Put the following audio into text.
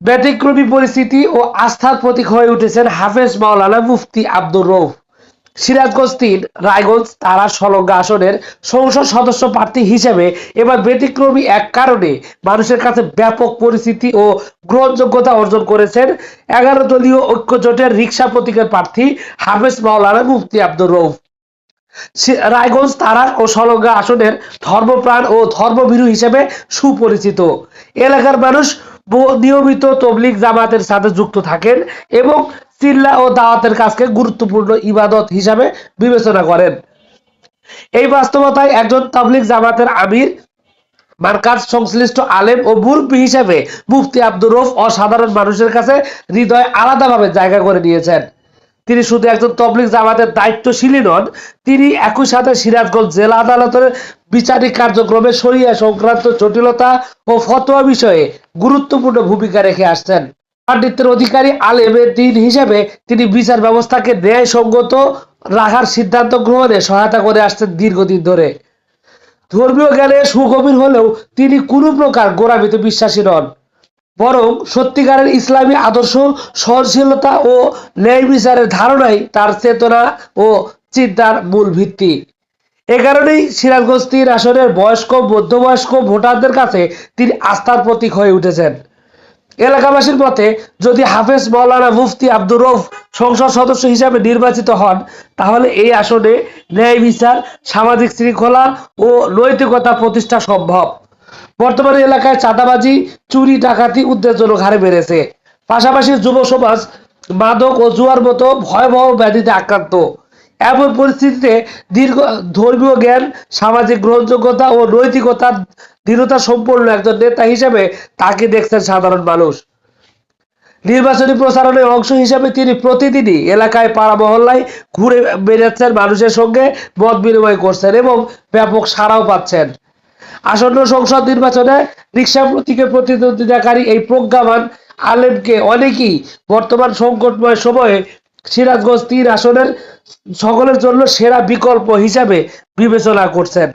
ব্যতিক্রমী পরিস্থিতি ও আস্থার প্রতীক হয়ে উঠেছেন হাফেজ মাওলানা মুফতি আব্দুর রৌফ সিরাজগঞ্জ তিন, রায়গঞ্জ তারা সলঙ্গা আসনের সংসদ সদস্য প্রার্থী হিসেবে এবার ব্যতিক্রমী এক কারণে মানুষের কাছে ব্যাপক পরিস্থিতি ও গ্রহণযোগ্যতা অর্জন করেছেন এগারো দলীয় ঐক্যজোটের রিক্সা প্রতীকের প্রার্থী হাফেজ মাওলানা মুফতি আব্দুর রৌফ রায়গঞ্জ তারা ও সলঙ্গা আসনের ধর্মপ্রাণ ও ধর্মভীরু হিসেবে সুপরিচিত। এলাকার মানুষ নিয়মিত তবলিগ জামাতের সাথে যুক্ত থাকেন এবং চিল্লা ও দাওয়াতের কাজকে গুরুত্বপূর্ণ ইবাদত হিসাবে বিবেচনা করেন। এই বাস্তবতায় একজন তাবলিগ জামাতের আমির, মার্কাজ সংশ্লিষ্ট আলেম ও মুরব্বী হিসেবে মুফতি আব্দুর রৌফ অসাধারণ মানুষের কাছে হৃদয় আলাদাভাবে জায়গা করে নিয়েছেন। তিনি শুধু একজন তবলিক জামাতের দায়িত্বশীলই নন, তিনি একই সাথে সিরাজগঞ্জ জেলা আদালতের বিচারিক কার্যক্রমে সরিয়া সংক্রান্ত জটিলতা ও ফতোয়া বিষয়ে গুরুত্বপূর্ণ ভূমিকা রেখে আসছেন। পাণ্ডিত্যের অধিকারী আলেমের দিন হিসেবে তিনি বিচার ব্যবস্থাকে ন্যায়সঙ্গত রাখার সিদ্ধান্ত গ্রহণে সহায়তা করে আসছেন দীর্ঘদিন ধরে। ধর্মীয় জ্ঞানে সুগভীর হলেও তিনি কোনো প্রকার গোড়ামিতে বিশ্বাসী নন। বরং সত্যিকারের ইসলামী আদর্শ, সহনশীলতা ও ন্যায় বিচারের ধারণাই তার চেতনা ও চিন্তার মূল ভিত্তি। এ কারণেই সিরাজগঞ্জ আসনের বয়স্ক, মধ্যবয়স্ক ভোটারদের কাছে তিনি আস্থার প্রতীক হয়ে উঠেছেন। এলাকাবাসীর মতে, যদি হাফেজ মৌলানা মুফতি আব্দুর রৌফ সংসদ সদস্য হিসাবে নির্বাচিত হন, তাহলে এই আসনে ন্যায় বিচার, সামাজিক শৃঙ্খলা ও নৈতিকতা প্রতিষ্ঠা সম্ভব। বর্তমানে এলাকায় চাঁদাবাজি, চুরি, ডাকাতি উদ্বেগজনক হারে বেড়েছে। পাশাপাশি যুব সমাজ মাদক ও জুয়ার মতো ভয়াবহ ব্যাধিতে আক্রান্ত। এমন পরিস্থিতিতে দীর্ঘ ধর্মীয় জ্ঞান, সামাজিক গ্রহণযোগ্যতা ও নৈতিকতার দৃঢ়তা সম্পন্ন একজন নেতা হিসেবে তাকে দেখছেন সাধারণ মানুষ। নির্বাচনী প্রচারণের অংশ হিসেবে তিনি প্রতিদিনই এলাকায় পাড়া মহল্লায় ঘুরে বেড়াচ্ছেন মানুষের সঙ্গে মত বিনিময় করছেন এবং ব্যাপক সাড়াও পাচ্ছেন। আসন্ন সংসদ নির্বাচনে রিক্সা প্রতীকে প্রতিদ্বন্দ্বিতাকারী এই প্রজ্ঞাবান আলেমকে অনেকেই বর্তমান সংকটময় সময়ে সিরাজগঞ্জ তিন আসনের সকলের জন্য সেরা বিকল্প হিসাবে বিবেচনা করছেন।